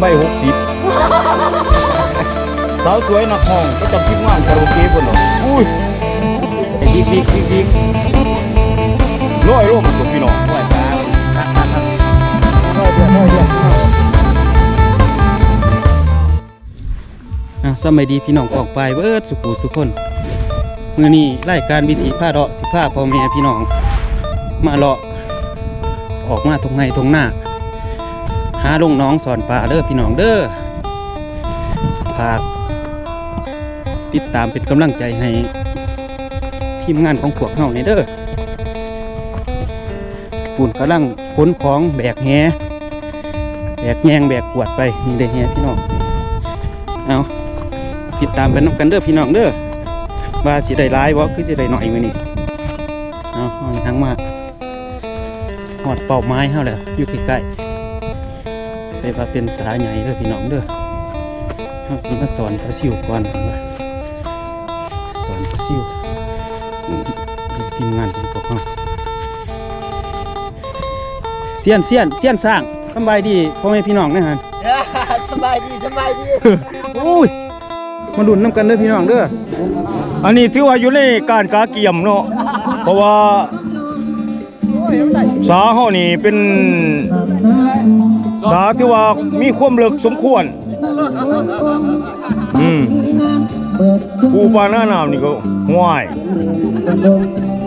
ไม่หกสิบสาวสวยนักห้องก็จำทีมงานคาราโอเกะบนหรออุ้ยไอ้ดิกดิกดิกดิกร้อยโลกกับพี่น้องร้อยครับร้อยเดียวร้อยเดียวอะสมัยดีพี่น้องออกไปเบิดสุขุสุคนมือนี้รายการวิถีผ้าเลาะสิผ้าพ่อแม่พี่น้อง มาเลาะออกมาทงไงทงหน้า หาลงน้องสอนป่าเด้อพี่น้องเด้อฝากติดตามเป็นกำลังใจให้ทีมงานของพวกเฮาในเด้อปุ่นกำลังขนของแบกแหแบกแยงแบกขวดไปนี่ได้แหพี่น้องเอาติดตามไปน้ำกันเด้อพี่น้องเด้อว่าสิได้ร้ายบ่คือสิได้หน่อยมื้อนี้เอาเอาทั้งมาหอดเป่าไม้เฮาเลยอยู่ใกล้ๆ ไปว่าเป็นสาใหญ่เด้อพี่น้องเด้อเฮาสิมาสอนปลาซิวก่อนว่าสอนปลาซิวอืมดูทีมงานของพวกเฮาเสียนเสียนเสียนสร้างสำบายดีพ่อแม่พี่น้องนะฮะสบายดีสบายดีโอ้ยมาดุนน้ำกันเด้อพี่น้องเด้ออันนี้ถือว่าอยู่ในการกาเกียมเนาะเพราะว่าสาเฮานี่เป็น สาที่ว่ามีความลึกสมควร อืมปูปลาหน้าหนาวนี่ก็ห่วย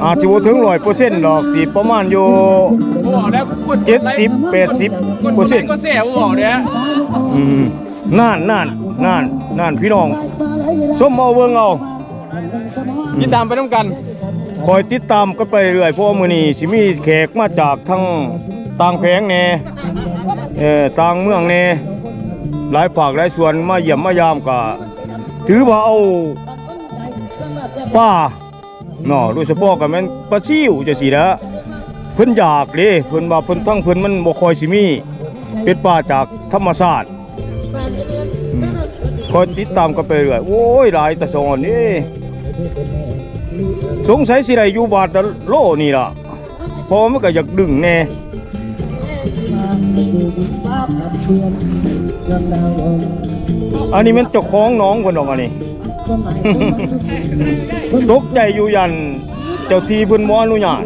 อาจจะบ่ถึงร้อยเปอร์เซ็นต์ดอกสิประมาณอยู่บอกแล้วกดเจ็ดสิบแปดสิบเปอร์เซ็นต์ก็เสียบอกเนี่ยอืมน่านน่านน่านน่านพี่น้องส้มเอาเบิ่งเอายินตามไปน้ำกัน คอยติดตามกันไปเรื่อยเพราะว่ามื้อนี้สิมีแขกมาจากทั้งต่างแผงแน่เออต่างเมืองแน่หลายภาคหลายส่วนมาเยี่ยมมายามก็ถือว่าเอาป้าเนาะโดยเฉพาะก็แม่นปลาซิวจังซี่นะเพิ่นอยากเด้เพิ่นว่าเพิ่นทั้งเพิ่นมันบ่ค่อยสิมีเป็นปลาจากธรรมชาติอืมคอยติดตามกันไปเรื่อยโอ้ยหลายตะสอนนี่สงสัยสิได้อยู่บาทละโลนี่ล่ะพอมันก็อยากดึงแน่ อันนี้มันเจ้าของน้องคนดอกอันนี้ตกใจอยู่ยันเจ้าทีเพิ่นบ่อนุญาต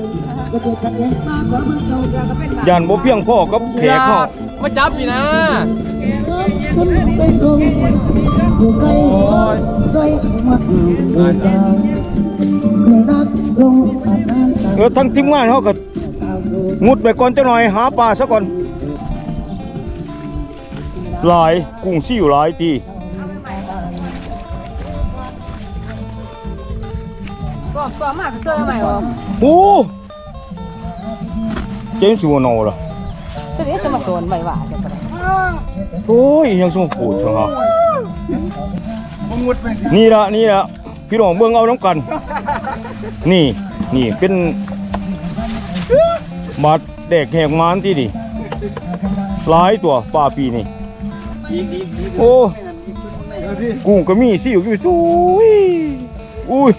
ยันบ่เพียงพอกับแขกเฮามาจับพี่นะเออทั้งทีมงานเฮาก็งุดไปก่อนจักหน่อยหาปลาซะก่อน หลายกุ้งซิ่วหลายทีก็ก็มากเจอใหม่หรอโอ้เจ๊งสิวโนล่ะจะได้จะมาโดนใบหวานกันไปโอ้ยยังสมปูดจังฮะนี่ละนี่ละพี่น้องเบิ่งเอาน้ำกัน นี่นี่เป็นบาดแดกแหกมานที่ดิหลายตัวปลาปีนี่ โอ้กุ้งก็มีสิวก็มีอุ้ยอุ้ย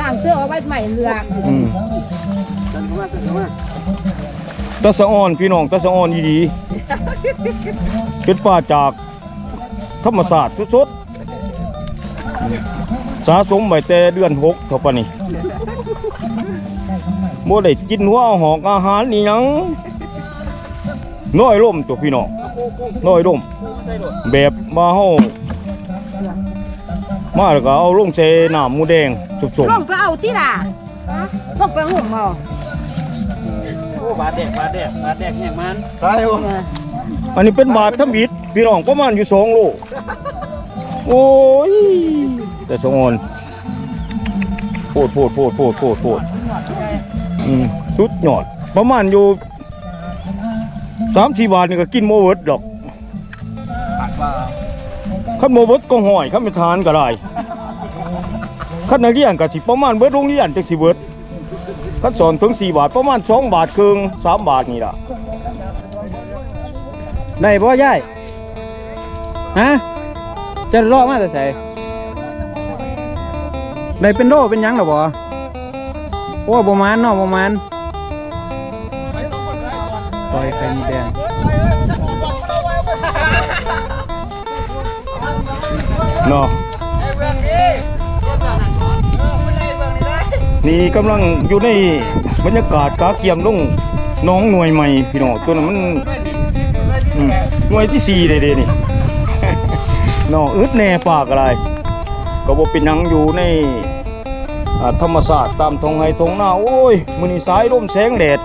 ล่างเสื้อเอาไว้ใหม่เรืออืมตะสะออนพี่น้องตะสะออนดีๆเป็นป่าจากธรรมศาสตร์สดๆสะสมไว้แต่เดือนหกเท่าปานนี้บ่ได้กินหัวเอาหอกอาหารนี่หยัง น้อยล่มตัวพี่น้องน้อยล่มแบบมาเฮามาแล้วก็เอาลงใส่น้ำหมูแดงสุกลงไปเอาที่ล่ะลงไปหุ่มเอาโอ้บาดแดกบาดแดกบาดแดกแห้งมันๆอันนี้เป็นบาททบิดพี่น้องประมาณอยู่สองโลโอ้ยแต่สองออนโพดโพดโพดโพดโพดโพดอืมสุดยอดประมาณอยู่ สามสี่บาทนี่ก็กินโมเวิร์ดดอกขั้นโมเวิร์ดก็ห่อยขั้นเป็นทานก็ได้ขั้นนักเรียนก็สิประมาณเบิร์ดโรงเรียนจักสิเบิร์ดขั้นสอนถึงสี่บาทประมาณสองบาทครึ่งสามบาทนี่ละได้บ่ยายฮะจะรอมาแต่ใส่ได้เป็นโลเป็นหยังหรอบ่โอ้ประมาณเนาะประมาณ ปล่อยไข่มีแดงเนอนี่กำลังอยู่ในบรรยากาศกาเกียมลงน้องหน่วยใหม่พี่น้องตัวนั้นมันหน่วยที่สี่เลยเดนี่นออึดแน่ปากอะไร ก็บ่เป็นนังอยู่ในธรรมศาสตร์ตามทงไฮทงหน้าโอ้ยมันนี่สายร่มแสงแดด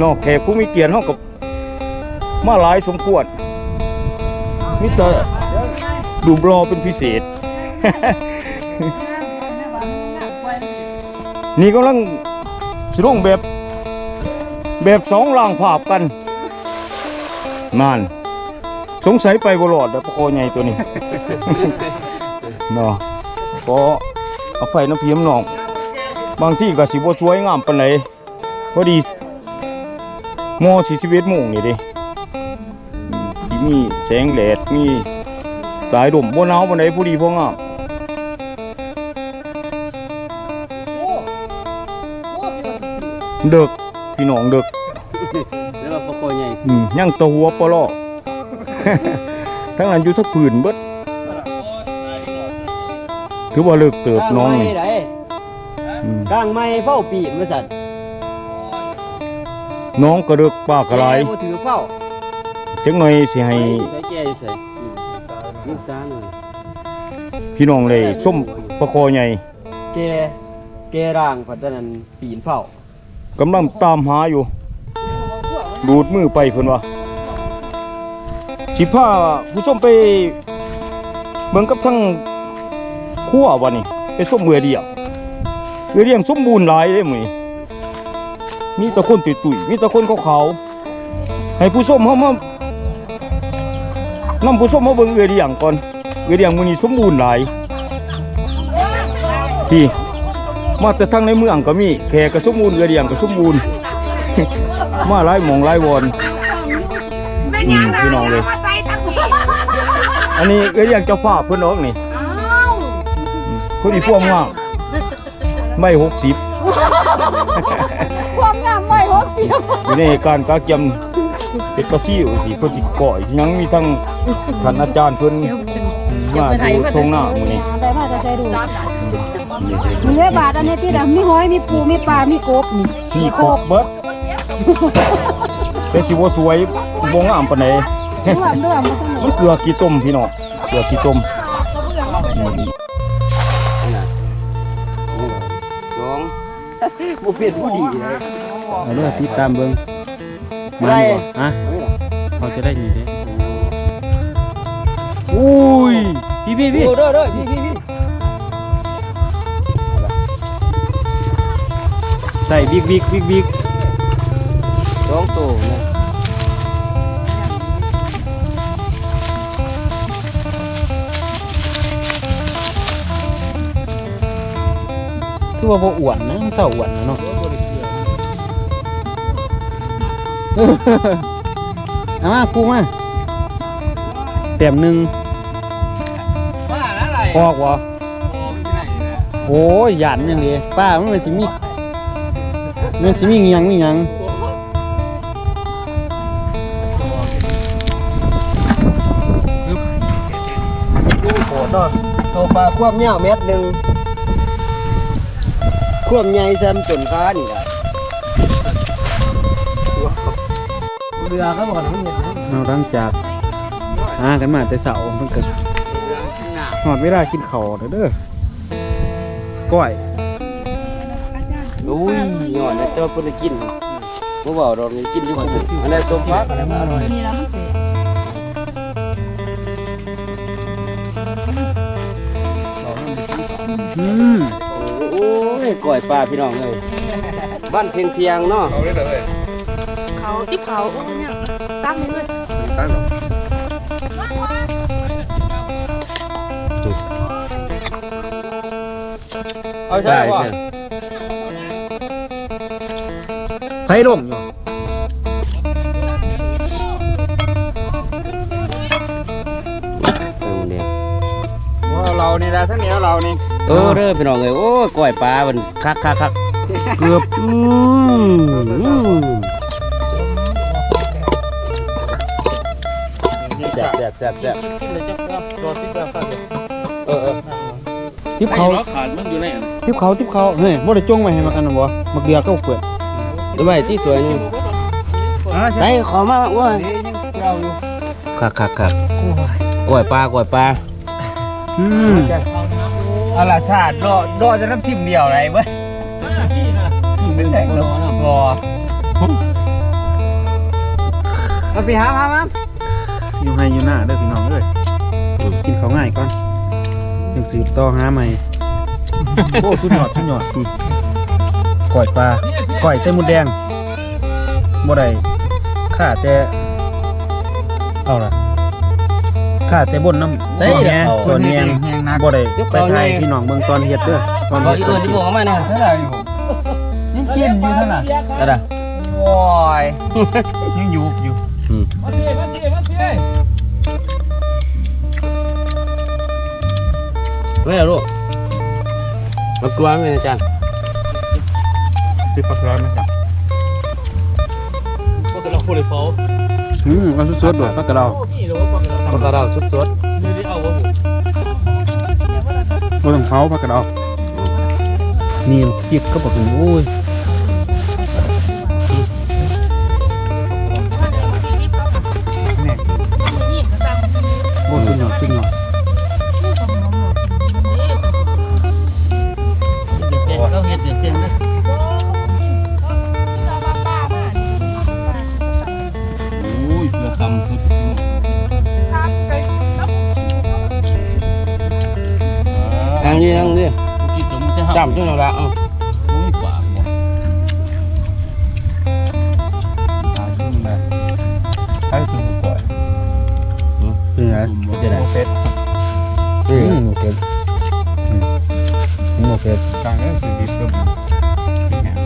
นอแขกผู้มีเกียรติเฮากับ มาหลายสมควรมิตรดูบรอเป็นพิเศษ นี่กำลังสิลงแบบ แบบสองล่างภาพกันนานสงสัยไปบรอดแล้วปะโคใหญ่ตัวนี้เนาะก็เอาไปน้ำเพียมน้อง บางที่ก็สิบ่สวยงามปานใดพอดีมอ41โมงนี่ด้อื มที่มีแสงแดดมีสายลมบ่หนาวปานใดพอดีพองามเดึกพี่น้องเดึกแล้วเราปะโกใหญ่อืมยังตะหัวปลอทั้งนั้นอยู่ทั้งผืนเบิดถือว่าเลิกเติบน้องนี่ไหนอืมกลางไม้เฝ้าปีนบริษัทน้องกระเดึกปากกระไรแกบ่ถือเฝ้า จังหน่อยสิให้ใส่แกอยู่ใส่ลูกสาวหน่อยพี่น้องเลยส้มประคอใหญ่แกแกร่างพัฒนั้นปีนเฝ้ากำลังตามหาอยู่ ดูดมือไปเพิ่นว่าสิพาผู้ชมไปเบิ่งกับทั้งครัววะนี่ไปส้มเมือเดียวเมือเดียงสมบูรณ์หลายเด้มื้อนี้มีแต่คนตุยๆมีแต่คนขาวๆให้ผู้ชมเฮามา นำผู้ชมมาเบิ่งเอือเดียงก่อนเอือเดียงมื้อนี้สมบูรณ์หลายที่มาแต่ทางในเมืองก็มีแขกก็สมบูรณ์เอือเดียงก็สมบูรณ์มาหลายหมองหลายวอนอืมพี่น้องเลยอันนี้เอือเดียงเจ้าภาพเพิ่นออกนี่อืมเพิ่นอีพวงมากไม่หกสิบความงามไม่หกสิบอยู่ในการกาเกียม เป็ดปลาซิวสิเพิ่นสิก่อยยังมีทั้งท่านอาจารย์เพิ่นมาอยู่ตรงหน้ามื้อนี้ได้มาจะใจดูมีได้บาทอันนี้ที่ดำมีหอยมีปูมีปลามีกบนี่มีครบเบิดแต่สิบ่สวยบ่งามปานใดรวมรวมมาทั้งหมมันดเกลือกี่ต้มพี่น้องเกลือกี่ต้มอืมสองบ่เปลี่ยนผู้ดีเลยเอาเด้อติดตามเบิ่ง มาได้บ่ฮะเขาจะได้นี่เด้อุ้ยพี่พี่พี่โอ้เด้อเด้อพี่พี่พี่ใส่บิ๊กบิ๊กบิ๊กบิ๊กสองตัวนะคือว่าบ่อ้วนนะมันเศร้าอ้วนนะเนาะ เอามาครูมาเต็มหนึ่งออกวะโอ้ยหยันอย่างนี้ป้ามันเป็นสิมีมันสิมีเงียงมีหยังโหดเนาะตัวปลาควบยาวเม็ดหนึงควบใหญ่แซมจนค้านี่ล่ะ เรือเขาบอกว่ามันเห็นนะเราหลังจากหากันมาแต่เสาร์มันเกิดหอดเวลากินข้าวเด้อเด้อก้อยอุ้ยหย่อนนะเจ้าเพิ่นได้กินบ่เว้าดอกนี่กินอยู่คนอันนั้นส้มฟักอันนั้นอร่อยมีแล้วมันเสียอืมโอ้ยก่อยปลาพี่น้องเอ้ยบ้านเพียงเทียงเนาะ เขาที่เขาโอ้เนี่ยตั้งเลยเอาใช่ป่ะไผลงอยู่เออเนี่ยว่าเรานี่นะทั้งเหนียวเรานี่เออเด้อพี่น้องเอ้ยโอ้ยก่อยปลามันคักคักคักเกือบอืม แซ่บแซ่บแซ่บแซ่บเอเออเออทิปเขาเขาขาดมันอยู่ในอันทิปเขาทิปเขาเฮ้ยบ่ได้จงไว้ให้มันอันนั้นบ่มักเดือก็เปิดทำไมที่สวยนี่ไหนขอมาว่าคักคักคักกล้วยปลากล้วยปลาอืมอาลาชาติรอรอจะน้ำทิมเดียวอะไรเว้ยเป็นแสงรอรอเอาไปหามามา อยู่ให้อยู่หน้าเด้อพี่น้องเอ้ยกินเขาวง่ายก่อนจังสืบต่อหาใหม่โอ้สุดยอดสุดยอดอืมก้อยปลาก้อยใส่หมูแดงบ่ได้ข้าแต่เอาล่ะข้าแต่บนน้ำใส่ส่วนเดี๋แหยวส่วนแหงบ่ได้ไปถ่ายพี่น้องเบิ่งตอนเฮ็ดเด้อตอนขอเฮ็ดอีกตเอิอนนที่บอกมาเนี่ยเท่าไหร่อยู่ยังกินอยู่เท่าไหร่ก็ได้โอ้ยยังอยู่อยู่ ไม่เอาลูกมากลัวไหมอาจารย์สิบปักร้อยไหมครับพวกเราคนเลยเฝ้าอืมเอาสดๆโดดปลากระเราพี่หรือว่าปลากระปลากระเราสุดสดไม่ได้เอาวะผมบ่ต้องเผาปลากระเรานี่จิกก็บอกถึงโอ้ย ละเอ้าโอ้ยปากบ่ตายขึ้นเลยให้ถึงก่อนเป็นไงจะได้เฟสอืมโอเคอืมโอเคกลางนี้คือดิบก็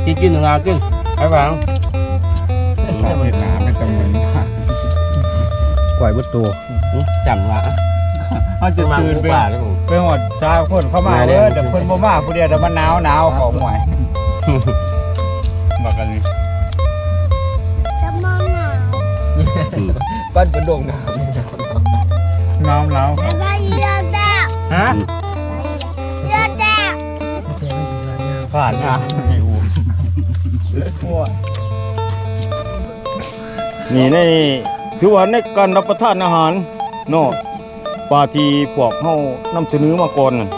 มีกินกินหนึ่งอากินไปบ้างถ้าเวียดนามเป็นจำนวนมากกล้วยเบดตัวจำละ เขาจะมาตื่นหมูไปป่าแล้วผมไปหอดชาวคนเข้ามาเลยแต่คนบ่มาผู้เดียวแต่มันหนาวหนาวของหวยมากันนี่บ้านเป็นดงหนาวหนาวหนาวฮะผ่านอะนี่ในถือว่าในการรับประทานอาหารเนาะ ปลาทีพวกเฮานำเสนอมาก่อนนั่น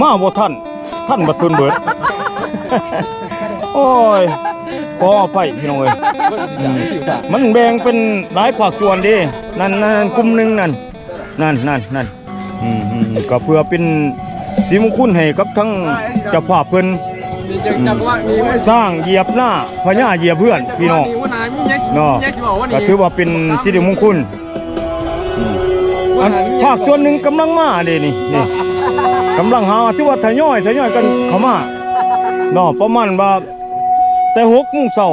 มาบ่ท่าน ท่านบัดทุนเบิด โอ้ยขออภัยพี่น้องเอ้ย มันแบ่งเป็นหลายภาคส่วนดินั่นนั่นกลุ่มหนึงนั่น นั่นนั่นนั่นอืมอืมก็เพื่อเป็นสีมงคลให้กับทั้งเจ้าภาพเพิ่นสร้างเหยียบหน้าพญาเหยียบเพื่อนพี่น้องเนาะก็ถือว่าเป็นสิริมงคล อันภาคส่วนหนึ่งกำลังมาเด้นี่นี่กำลังหาที่ว่าทยอยทยอยกันเข้ามาเนาะประมาณว่าแต่หกโมงเช้า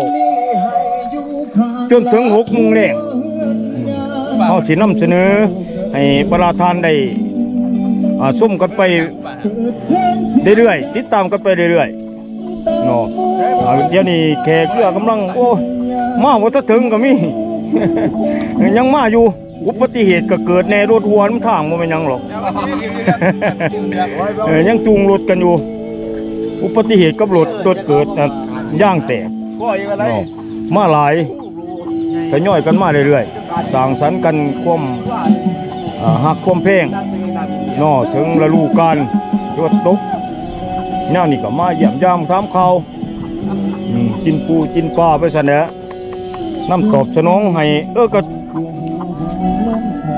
จนถึงหกโมงแลงเฮาสินำเสนอให้ประชาชนได้อ่าส้มกันไปเรื่อยๆติดตามกันไปเรื่อยๆเนาะอ่าเดี๋ยวนี้แขกเรือกำลังโอ้มาบ่ทันถึงก็มียังมาอยู่ อุบัติเหตุก็เกิดในรถหัวน้ำทางบ่แม่นหยังหรอกเออยังจูงรถกันอยู่ อุบัติเหตุกับรถรถเกิดนะย่างแตกเนาะมาหลายทยอยกันมาเรื่อยๆสร้างสรรค์กันความอ่าหักความเพลงเนาะถึงฤดูกาลรถตกแนวนี้ก็มาเยี่ยมยามถามข่าวอืมกินปูกินปลาไปซะแหนะน้ำตอบสนองให้เออก็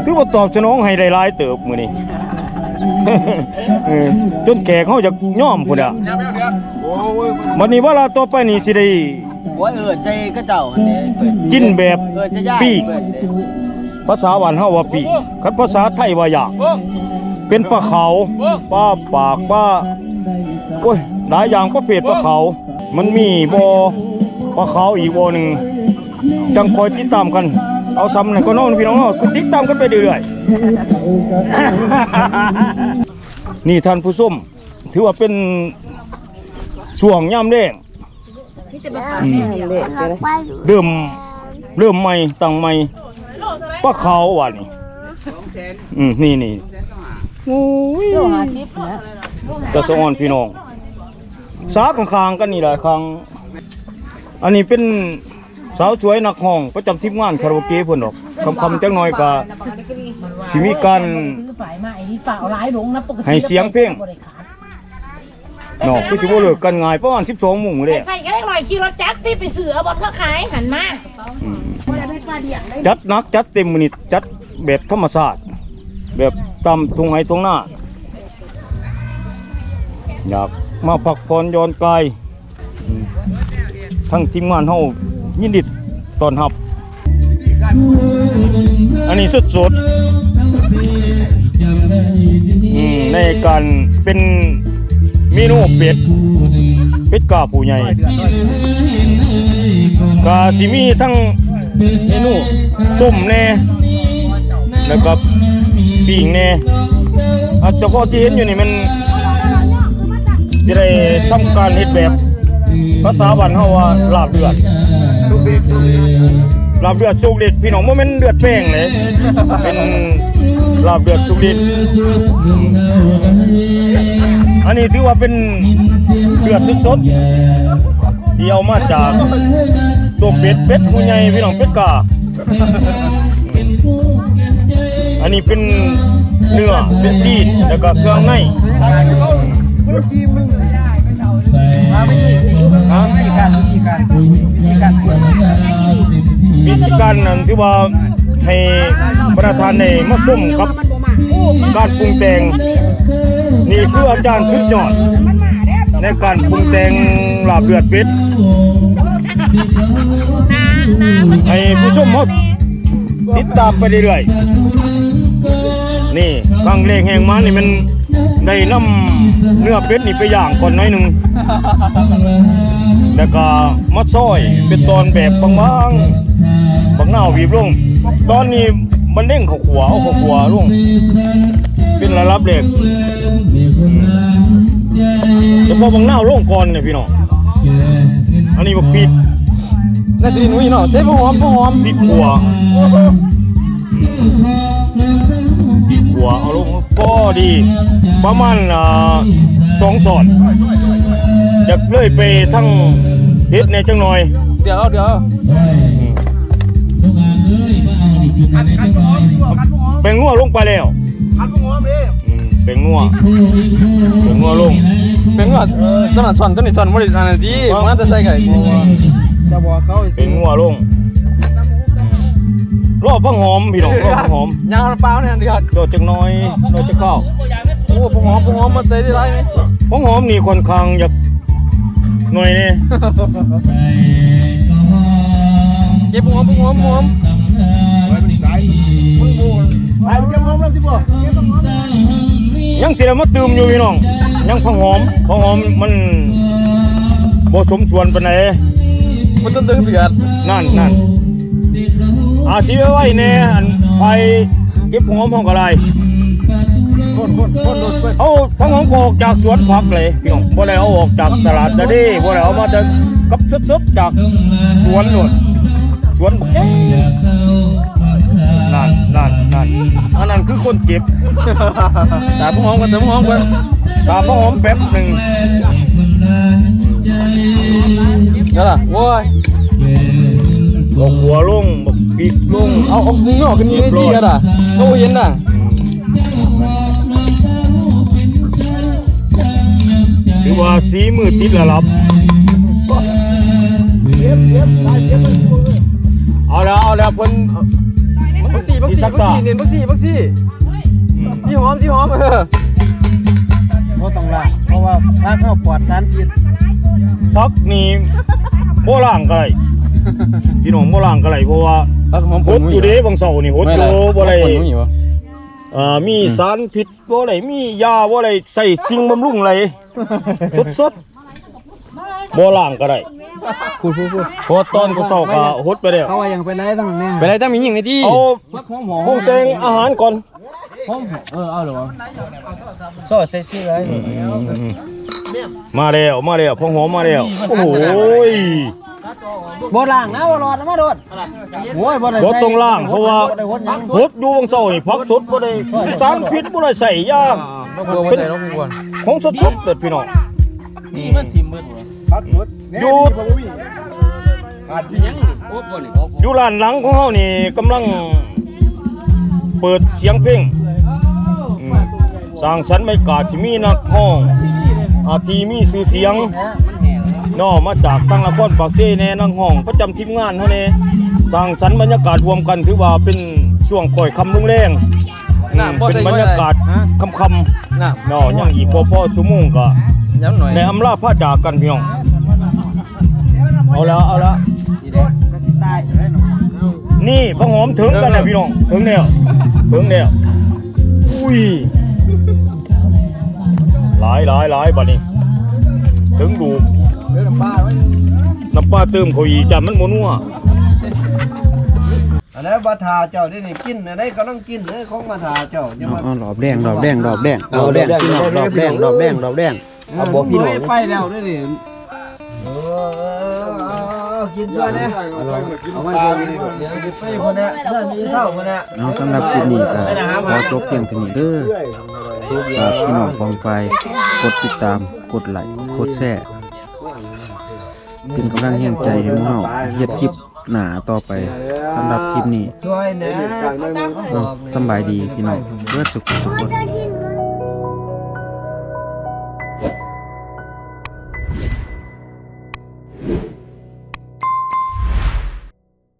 คือว่าตอบสนองให้ได้หลายเติบมื้อนี้ เออจนแขกเขาจะย่อมพุ่นอะวันนี้เวลาต่อไปนี่สิได้ว่าเอินใจก็เจ้าอันนี้เปิดกินแบบเอินจะย่ายปีกเปิดเด้ภาษาบ้านเฮาว่าปีกคันภาษาไทยว่าอยาก เป็นปลาเขาปลาปากปลาโอ้ยหลายอย่างประเภทปลาเขา มันมีบ่อปลาเขาอีกบ่อหนึงจังคอยติดตามกัน เอาซ้ำนั่นก็น้องพี่น้องเนาะก็ติดตามกันไปเรื่อยๆ นี่ท่านผู้ชมถือว่าเป็นช่วงย่ำแรงเริ่มเริ่มใหม่ตั้งใหม่ป้าเขาว่ะนี่อืมนี่นี่โอ้ยกระสอนพี่น้อง สาข้างๆกันนี่แหละข้างอันนี้เป็น สาวสวยนักห้องประจำทีมงานคาราโอเกะเพิ่นดอกคำๆจักหน่อยก็สิมีการซื้อฝ่ายมาไอ้ที่ฝ่าเอาร้ายลงนะปกติให้เสียงเพลงเนาะคือสิบ่เลิกกันง่ายประมาณ12โมงเลยใส่ก็ได้หน่อยขี่รถจักรที่ไปซื้อเอาบอลเขาขายหันมาอืมจัดหนักจัดเต็มมื้อนี้จัดแบบธรรมชาติแบบตามทุ่งไห้ทุ่งนาอยากมาพักผ่อนหย้อนกายอืมทั้งทีมงานเฮา ยินดีต้อนรับ อันนี้สุดๆในการเป็นเมนูเป็ด เป็ดกาปูใหญ่กาสิมีทั้งเมนูต้มแน่แล้วก็ปิ้งแน่เฉพาะที่เห็นอยู่นี่มันจะได้ทำการเฮ็ดแบบภาษาบ้านเฮาว่าลาบเลือด ลาบเลือดสุกดิดพี่น้องบ่แม่นเลือดแป้งเลยเป็นลาบเลือดสุกดิดอันนี้ถือว่าเป็นเลือดสดๆที่เอามาจากตัวเป็ดเป็ดผู้ใหญ่พี่น้องเป็ดกาอันนี้เป็นเนื้อเป็นซีนแล้วก็เครื่องใน ฮะวิธีการนั้นที่ว่าให้ประธานในมาส้มกับการปรุงแต่งนี่คืออาจารย์ชุดยอดในการปรุงแต่งลาบเลือดเป็ดให้ผู้ชมเขาติดตามไปเรื่อยๆนี่ครั้งแรกแห่งมานี่มัน ได้นำเนื้อเป็ดนี่ไปย่างก่อนหน่อยหนึงแล้วก็มาซอยเป็นตอนแบบบางๆบางหน้าวบีบลงตอนนี้มันเด้งเข้าขัวเอาเข้าขัวลงเป็นระดับเล็กเฉพาะบางหน้าวลงก่อนเนี่ยพี่น้องอันนี้บักปิดน่าจะดีนุ่ยเนาะเจ๊บ่หอมบ่หอมพริกขัว พริกขัวเอาลงก็ดีประมาณอ่าสองสอนจะเลื่อยไปทั้งเฮ็ดในจังหน่อย เดี๋ยวเดี๋ยวแบ่งงัวลงไปแล้วอืมแบ่งงัวแบ่งงัวลงเป็นว่าต้นนั้นซ่อนต้นนี้ซ่อนบ่ได้อันนั้นดีมันจะใส่ไก่จะบอกเขาแบ่งงัวลง รอบพังหอมพี่น้องรอบพังหอมยางเปล่าเนี่ยเดือดโดดจังน้อยโดดจังข้าวโอ้บ่หอมบ่หอมมันใส่ได้หลายนี่พังหอมนี่ค่อนข้างอยากหน่อยนี่เก็บบ่หอมบ่หอมบ่หอมมันบ่สายมันจะพร้อมแล้วที่บ่ยังสิได้มาตื่มอยู่พี่น้องยังพังหอมพังหอมมันบ่สมส่วนปานใดมันต้นตึงเดือดนั่นนั่น อาชีพไว้แน่อันไปเก็บหอมห้องกะไรคนคนคนรถไปเอาทั้งหอมก็ออกจากสวนผักเลยพี่น้องบ่ได้เอาออกจากตลาดดะเด้บ่ได้เอามาจากกับสดๆจากสวนนู่นสวนบักนั่นนั่นนั่นอันนั้นคือคนเก็บตาบ่หอมกันแต่บ่หอมกันตามหอมแป๊บหนึ่งเดี๋ยวล่ะโว้ยเอาหัวลงบัก พริกลงเอาเอางอกกันนี่ดีกันล่ะโอ้เย็นน่ะถือว่าสีมือติดระลับเอาแล้วเอาแล้วเพิ่นบักซี่บักซี่บักซี่เน้นบักซี่บักซี่ที่หอมที่หอมเออเขาต้องละเพราะว่าถ้าเข้าปลอดสารพิษพักนี่บ่ล่างก็ได้พี่น้องบ่ล่างก็ได้เพราะว่า พักหอมหดอยู่เด้บางเสาร์นี่หดอยู่บ่ได้คนนุ่ยวะอ่ามีสารพิษบ่ได้มียาบ่ได้ใส่สิ่งบำรุงอะไรสดๆบ่ล่างก็ได้พูดพูดพูดเพราะตอนเช้าก็หดไปแล้วเขาว่ายังเป็นไรตั้งแน่ไปไรตั้งมีหญิงในที่เอาพักหอมหอมปรุงแต่งอาหารก่อนหอมเออเอาเหรอซอสใส่ชื่ออะไรมาแล้วมาแล้วพองหอมมาแล้วโอ้โห ยบ่ล่างนะบ่รอดนะมาโดดโอ้ยบ่ได้บ่ต้องล่างเพราะว่าพดอยู่บางเซานี่พักสดบ่ได้สารพิษบ่ได้ใส่ยาต้องกลัวบ่ได้ต้องกลัวของสดๆเด้อพี่น้องนี่มันทิมเบิดบ่อยู่ขาดยังโอ้บ่นี่อยู่ร้านหลังของเฮานี่กำลังเปิดเสียงเพลงอืมสร้างสรรค์บรรยากาศที่มีนักห้องอาทีมีชื่อเสียง นอมาจากตั้งนครปากเซแน่นักห้องประจำทีมงานเฮาแน่สร้างสรรค์บรรยากาศรวมกันถือว่าเป็นช่วงก่อยคำลุงแรงอืมเป็นบรรยากาศคำคำน่ะๆเนาะยังอีกบ่พอชั่วโมงก็ย้ำหน่อยในอำลาพาจากกันพี่น้องเอาละเอาละดีเด้ก็สิตายได้เนาะนี่พระหอมถึงกันแล้วพี่น้องถึงแล้วถึงแล้วอุ้ยหลายหลายหลายบัดนี้ ถึงดู ปลาน้ำปลาเติมเขาอีกจ้ะมันโมนัวอันนั้นบ่ทาเจ้าได้นี่กินอันนี้ก็ต้องกินเด้อของมาทาเจ้าอย่าเอามาเอาดอกแดงดอกแดงดอกแดงเอาดอกแดงดอกแดงพี่น้องดอกแดงดอกแดงดอกแดงเอาบอกพี่หน่อยไปแล้วด้วยนี่เออเอากินด้วยนะเอามากินเดี๋ยวไปคนน่ะเพื่อนมีเท่าคนน่ะเอาสำหรับคลิปนี้ก็ขอจบเพียงเท่านี้เด้อฝากพี่น้องฟองไฟกดติดตามกดไลค์กดแชร์ เป็นกำลังแห่งใจให้พวกเราเฮ็ดคลิปหนาต่อไปสำหรับคลิปนี้ช่วยนะก็สำบายดีพี่น้องเพื่อสุขทุกคน